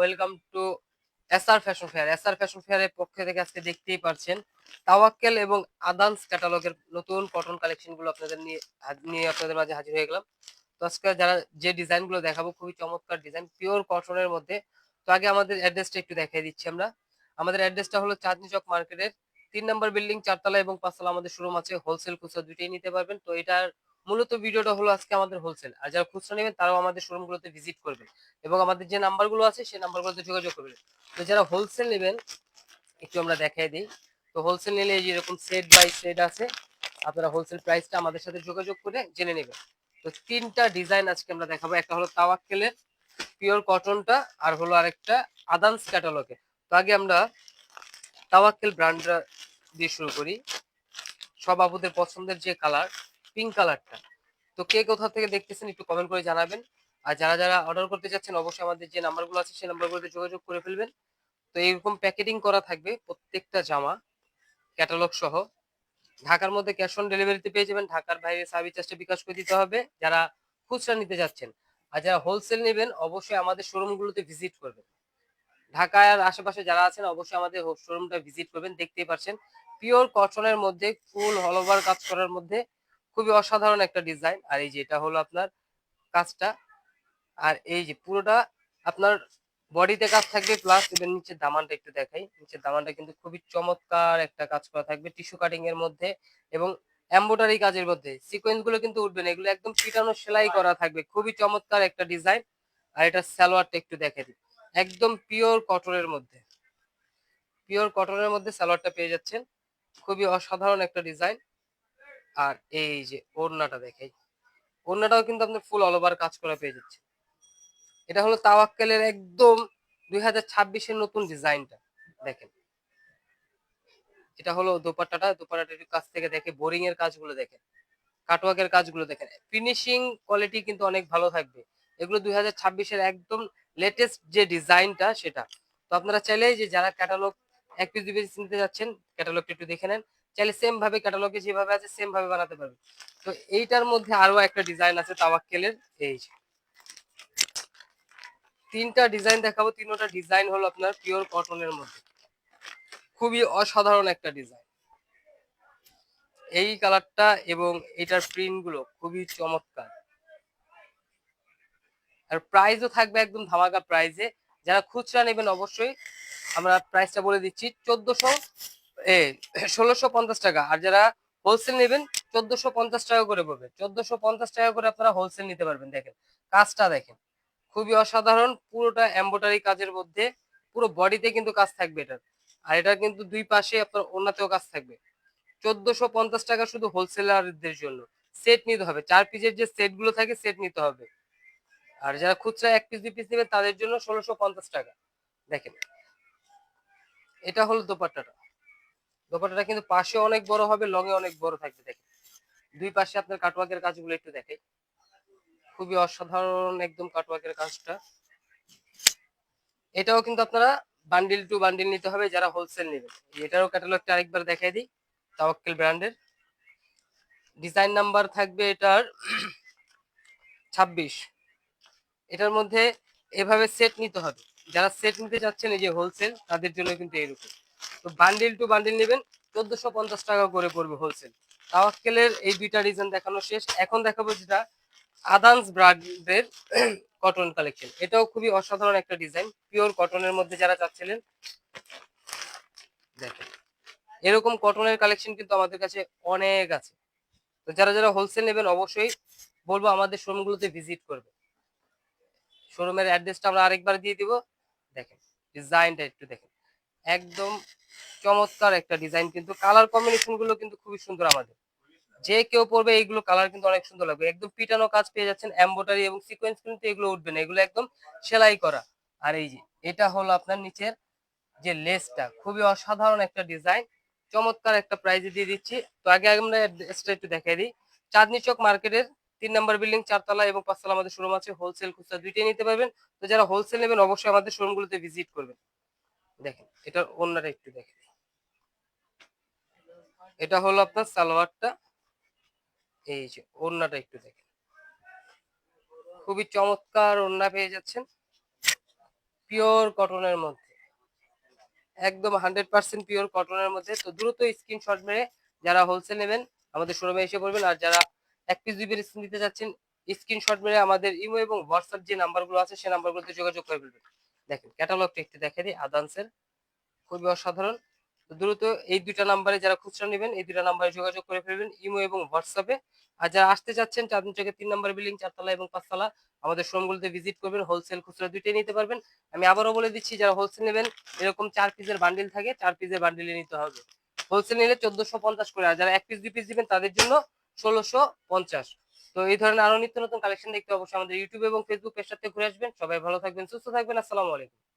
Welcome to SR fashion fair SR fashion ফেয়ারের পক্ষ থেকে আজকে দেখতেই পারছেন তাওয়াক্কেল এবং আদান্স ক্যাটালগের নতুন কটন কালেকশনগুলো আপনাদের নিয়ে নিয়ে আপনাদের মাঝে হাজির হয়ে গেলাম। তো আজকে যারা যে ডিজাইনগুলো দেখাবো, খুবই চমৎকার ডিজাইন পিওর কটনের মধ্যে। তো আগে আমাদের অ্যাড্রেসটা একটু দেখিয়ে দিচ্ছি আমরা। আমাদের অ্যাড্রেসটা হলো চাঁদনি চক মার্কেটের তিন নম্বর বিল্ডিং চারতলা এবং পাঁচতলা আমাদের শোরুম আছে। হোলসেল খুচরা দুইটাই নিতে পারবেন। তো এটার মূলত ভিডিওটা হলো আজকে আমাদের হোলসেল আর যারা খুচরা নেবেন তারাও আমাদের শোরুমগুলোতে ভিজিট করবেন এবং আমাদের যে নাম্বারগুলো আছে সেই নাম্বারগুলোতে যোগাযোগ করবেন। তো যারা হোলসেল নেবেন, একটু আমরা দেখাই দিই। তো হোলসেল নিলে এই যে এরকম সেট বাই সেট আছে, আপনারা হোলসেল প্রাইসটা আমাদের সাথে যোগাযোগ করে জেনে নেবেন। তো তিনটা ডিজাইন আজকে আমরা দেখাবো। একটা হলো তাওয়াক্কেলের পিওর কটনটা আর হলো আরেকটা আদান্স ক্যাটালগে তো আগে আমরা তাওয়াক্কেল ব্র্যান্ডটা দিয়ে শুরু করি। সব আপুদের পছন্দের যে কালার পিঙ্ক কালারটা তো কে কোথা থেকে দেখতেছেন একটু কমেন্ট করে জানাবেন। আর যারা যারা অর্ডার করতে চাচ্ছেন, অবশ্যই আমাদের যে নাম্বারগুলো আছে, সেই নাম্বারগুলোতে যোগাযোগ করে ফেলবেন। তো এইরকম প্যাকেটিং করা থাকবে প্রত্যেকটা জামা ক্যাটালগ সহ। ঢাকার মধ্যে ক্যাশ অন ডেলিভারিতে পেয়ে যাবেন। ঢাকার বাইরে সার্ভিস চার্জটা বিকাশ করে দিতে হবে। যারা খুচরা নিতে যাচ্ছেন আর যারা হোলসেল নেবেন, অবশ্যই আমাদের শোরুমগুলোতে ভিজিট করবেন। ঢাকায় আর আশেপাশে যারা আছেন, অবশ্যই আমাদের শোরুমটা ভিজিট করবেন। দেখতেই পাচ্ছেন পিওর কটনের মধ্যে ফুল অল ওভার কাজ করার মধ্যে খুবই অসাধারণ একটা ডিজাইন আর এই যে এটা হলো আপনার কাজটা। আর এই যে পুরোটা আপনার বডিতে কাজ থাকবে প্লাস এবার নিচের দামানটা একটু দেখাই। নিচের দামানটা কিন্তু খুবই চমৎকার একটা কাজ করা থাকবে টিস্যু কাটিং এর মধ্যে এবং এমব্রয়ডারি কাজের মধ্যে। সিকোয়েন্সগুলো কিন্তু উঠবে না, এগুলো একদম পিটানো সেলাই করা থাকবে। খুবই চমৎকার একটা ডিজাইন আর এটা সালোয়ারটা একটু দেখে দিই। একদম পিওর কটনের মধ্যে। পিওর কটনের মধ্যে সালোয়ারটা পেয়ে যাচ্ছেন। খুবই অসাধারণ একটা ডিজাইন আর এই যে ওড়নাটা দেখাই ওড়নাটাও কিন্তু আপনার ফুল অল ওভার কাজ করা পেয়ে যাচ্ছে এটা হলো তাওয়াক্কেলের একদম দুই হাজার ছাব্বিশের নতুন ডিজাইনটা, দেখেন। এটা হলো দোপাট্টাটা দোপাট্টাটা একটু কাছ থেকে দেখে বোরিং এর কাজগুলো দেখেন, কাটওয়ার্কের কাজগুলো দেখেন। ফিনিশিং কোয়ালিটি কিন্তু অনেক ভালো থাকবে। এগুলো দুই হাজার ছাব্বিশের একদম লেটেস্ট যে ডিজাইনটা সেটা। তো আপনারা চাইলে যে যারা ক্যাটালগ এক পিস দুই পিস নিতে যাচ্ছেন ক্যাটালগটা একটু দেখে নেন। চাইলে সেম ভাবে ক্যাটালগে যেভাবে আছে সেম ভাবে বানাতে পারবে। তো এইটার মধ্যে আরও একটা ডিজাইন আছে তাওয়াক্কেলের এই তিনটা ডিজাইন দেখাবো, তিনটা ডিজাইন হলো আপনার পিওর কটনের মধ্যে। খুবই অসাধারণ একটা ডিজাইন এই কালারটা এবং এটার প্রিন্টগুলো খুবই চমৎকার। আর প্রাইসও থাকবে একদম ধামাকা প্রাইসে যারা খুচরা নেবেন অবশ্যই, আমরা প্রাইসটা বলে দিচ্ছি, চোদ্দশো ষোলোশো পঞ্চাশ টাকা। আর যারা হোলসেল নেবেন, চোদ্দশো পঞ্চাশ টাকা করে পড়বে। চোদ্দশো পঞ্চাশ টাকা করে আপনারা হোলসেল নিতে পারবেন, দেখেন। কাজটা দেখেন। খুবই অসাধারণ, পুরোটা এম্বোটারি কাজের মধ্যে, পুরো বডিতে কিন্তু কাজ থাকবে এটার। আর এটা কিন্তু দুই পাশে আপনার অন্যতেও কাজ থাকবে। চোদ্দশো পঞ্চাশ টাকা শুধু হোলসেলারদের জন্য। সেট নিতে হবে। চার পিসের যে সেটগুলো থাকে সেট নিতে হবে। আর যারা খুচরা এক পিস দুই পিস নেবে তাদের জন্য ষোলোশো পঞ্চাশ টাকা। দেখেন। এটা হলো দোপাট্টাটা। দোপাট্টাটা কিন্তু পাশে অনেক বড় হবে লং এ অনেক বড় থাকবে, দেখেন। দুই পাশে আপনার কাটওয়ার্কের কাজগুলো একটু দেখাই খুবই অসাধারণ একদম কাটওয়ার্কের কাজটা। এটাও কিন্তু আপনারা বান্ডিল টু বান্ডিল নিতে হবে, যারা হোলসেল নেবেন। এটারও ক্যাটালগটা আরেকবার দেখাই দিই তাওয়াক্কেল ব্র্যান্ডের ডিজাইন নাম্বার থাকবে এটার ছাব্বিশ। এটার মধ্যে এভাবে সেট নিতে হবে। যারা সেট নিতে চাচ্ছেন, এই যে হোলসেল তাদের জন্য কিন্তু এরকম তো বান্ডিল টু বান্ডিল নেবেন, চোদ্দশো পঞ্চাশ টাকা করে পড়বে হোলসেল তাওয়াক্কেলের এই দুইটা ডিজাইন দেখানো শেষ। এখন দেখাবো যেটা আদান্স ব্র্যান্ডের কটন কালেকশন এটাও খুবই অসাধারণ একটা ডিজাইন পিওর কটনের মধ্যে যারা চাচ্ছিলেন, দেখেন। এরকম কটনের কালেকশন কিন্তু আমাদের কাছে অনেক আছে। তো যারা যারা হোলসেল নেবেন, অবশ্যই বলব আমাদের শোরুমগুলোতে ভিজিট করবে শোরুমের অ্যাড্রেসটা আমরা আরেকবার দিয়ে দিব। দেখেন ডিজাইনটা একটু দেখেন। একদম চমৎকার একটা ডিজাইন কিন্তু কালার কম্বিনেশনগুলো কিন্তু খুবই সুন্দর আমাদের। যে কেউ পরবে, এইগুলো কালার কিন্তু অনেক সুন্দর লাগবে। একদম পিটানো কাজ পেয়ে যাচ্ছেন এমব্রয়ডারি এবং সিকোয়েন্স কিন্তু এগুলো উঠবে না, এগুলো একদম সেলাই করা। আর এই যে, এটা হলো আপনার নিচের যে লেসটা খুবই অসাধারণ একটা ডিজাইন চমৎকার একটা প্রাইজে দিয়ে দিচ্ছি। তো আগে আমরা একটু দেখাই দিই। চাঁদনি চক মার্কেটের তিন নম্বর বিল্ডিং চারতলা এবং পাঁচতলা আমাদের শোরুম আছে। হোলসেল খুচরা দুইটাই নিতে পারবেন। তো যারা হোলসেল নেবেন, অবশ্যই আমাদের শোরুমগুলোতে ভিজিট করবেন। দেখেন এটার অন্যটা একটু দেখেন। এটা হলো আপনার সালোয়ারটা, এই যে ওড়নাটা একটু দেখেন। খুবই চমৎকার ওড়না পেয়ে যাচ্ছেন, পিওর কটনের মধ্যে। একদম হান্ড্রেড পার্সেন্ট পিওর কটনের মধ্যে। তো দ্রুত স্ক্রিনশট মেরে যারা হোলসেল নেবেন, আমাদের শোরুমে এসে পড়বেন আর যারা এক পিস দুই পিস নিতে যাচ্ছেন স্ক্রিনশট মেরে আমাদের ইমো এবং হোয়াটসঅ্যাপ যে নাম্বারগুলো আছে সেই নাম্বারগুলোতে যোগাযোগ করে ফেলবেন। দেখেন ক্যাটালগটা একটু দেখে দিই আদানসের খুবই অসাধারণ। দ্রুত এই দুইটা নাম্বারে যারা খুচরা নেবেন, এই দুইটা নাম্বারে যোগাযোগ করে ফেলবেন, ইমো এবং হোয়াটসঅ্যাপে আর যারা আসতে চাচ্ছেন চাঁদনি চোখে তিন নাম্বার বিল্ডিং চারতলা এবং পাঁচতলা, আমাদের শোরুমগুলোতে ভিজিট করবেন হোলসেল খুচরা দুইটাই নিতে পারবেন। আমি আবারও বলে দিচ্ছি, যারা হোলসেল নেবেন, এরকম চার পিসের বান্ডিল থাকে, চার পিসের বান্ডিলে নিতে হবে। হোলসেল নিলে চোদ্দশো পঞ্চাশ করে, আর যারা এক পিস দুই পিস দিবেন, তাদের জন্য ষোলোশো পঞ্চাশ। তো এই ধরনের আরও নিত্য নতুন কালেকশন দেখতে অবশ্যই আমাদের ইউটিউব এবং ফেসবুক পেজটাতে ঘুরে আসবেন। সবাই ভালো থাকবেন, সুস্থ থাকবেন, আসসালামু আলাইকুম।